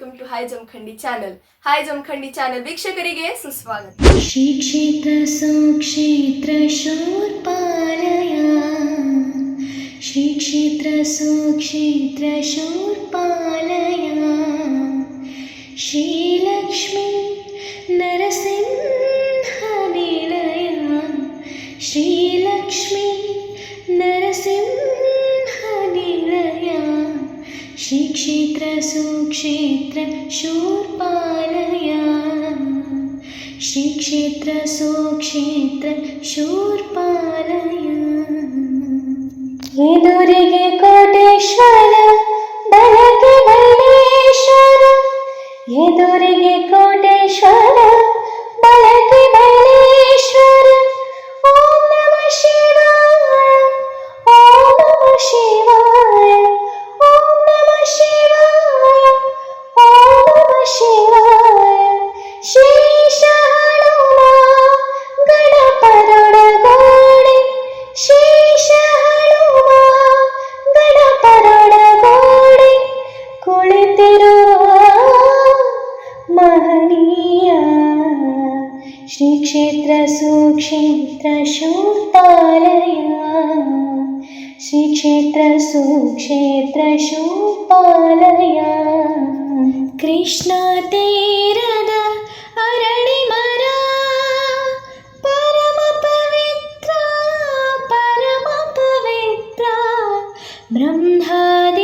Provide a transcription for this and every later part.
come to hi Jamkhandi channel hi Jamkhandi channel में आप सबका स्वागत है श्री क्षेत्र स क्षेत्र शूर्पालय श्री क्षेत्र स क्षेत्र शूर्पालय श्री लक्ष्मी नरसिंह निलय श्री लक्ष्मी सुक्षेत्र शूर्पालया श्रीक्षेत्र सुक्षेत्र शूर्पालया के दुर्गे कोटेश्वरके बल श्रीक्षेत्रसुक्षेत्रशूपालया श्रीक्षेत्रसुक्षेत्रशूपालया कृष्णा तेरद अरणिमरा परमपवित्रा परमपवित्रा ब्रह्मादि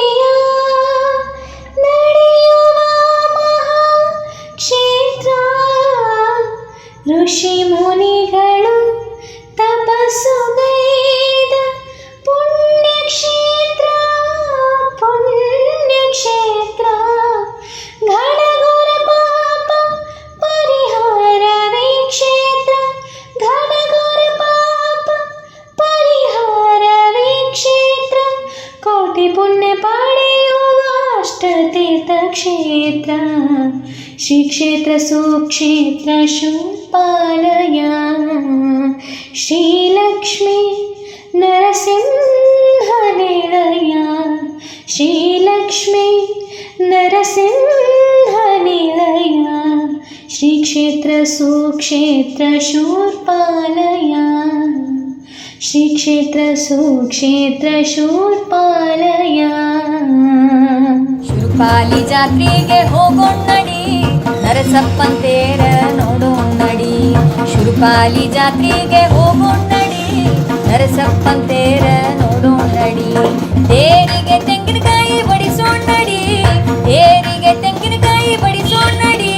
ക്ഷേത്ര ശ്രീക്ഷേത്ര സുക്ഷേത്ര ശുപാലയ ശ്രീലക്ഷ്മി നരസിംഹനിളയ ശ്രീലക്ഷ്മി നരസിംഹനിളയ ശ്രീക്ഷേത്ര സുക്ഷേത്ര ശൂർപാലയ श्रीक्षेत्रसुक्षेत्रशूर्पालया ಪಾಲಿ ಜಾತ್ರೆಗೆ ಹೋಗೋಣಡಿ ನರಸಪ್ಪಂತೇರ ನೋಡೋಣಡಿ ಶುರುಪಾಲಿ ಜಾತ್ರೆಗೆ ಹೋಗೋಣಡಿ ನರಸಪ್ಪಂತೇರ ನೋಡೋಣಡಿ ದೇರಿಗೆ ತೆಂಗಿನಕಾಯಿ ಬಡಿಸೋಣಡಿ ದೇರಿಗೆ ತೆಂಗಿನಕಾಯಿ ಬಡಿಸೋಣಡಿ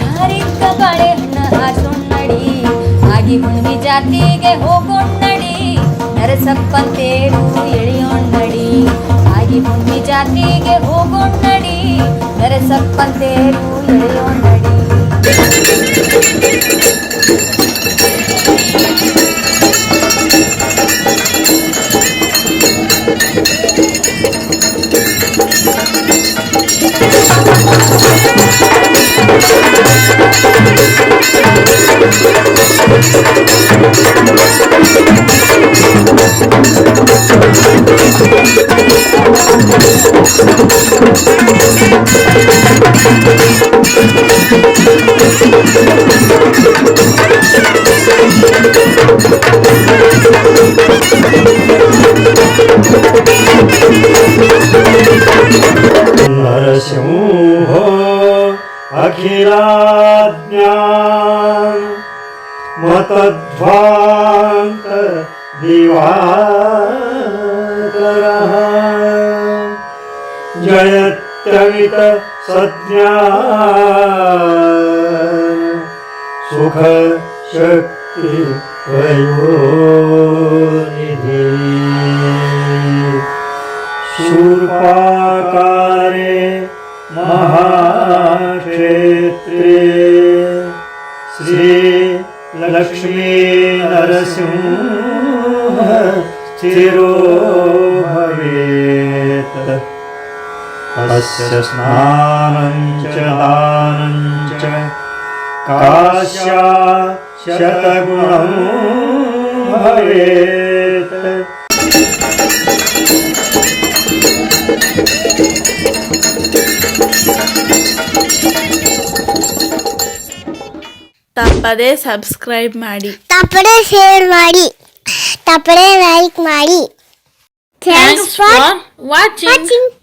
ಬಾಳೆ ಬಾಳೆಹಣ್ಣ ಹಾಸೋಣಡಿ ಆಗಿ ಹುಣ್ಣಿ ಜಾತ್ರೆಗೆ ಹೋಗೋಣಡಿ ನರಸಪ್ಪಂತೇರು ಎಳೆಯೋಣಡಿ ಈ ಜಾತಿಗೆ ಹೋಗೋಣ ನಡಿ ನರಸಪ್ಪಂತೇರು ಎಳೆಯೋಣ ನಡಿ अखिलाज्ञान् मतध्वान्तदिवाकरः सज्ञा सुख शक्ति प्रयोनिधि शूर्पाकारे महाक्षे श्री रे नरसिंह चिरो भवेत् अस्य स्नानं च दानं च काशया शतगुणं भवेत् ತಪ್ಪದೆ ಸಬ್ಸ್ಕ್ರೈಬ್ ಮಾಡಿ ತಪ್ಪದೆ ಶೇರ್ ಮಾಡಿ ತಪ್ಪದೆ ಲೈಕ್ ಮಾಡಿ ಥ್ಯಾಂಕ್ಸ್ ಫಾರ್ ವಾಚಿಂಗ್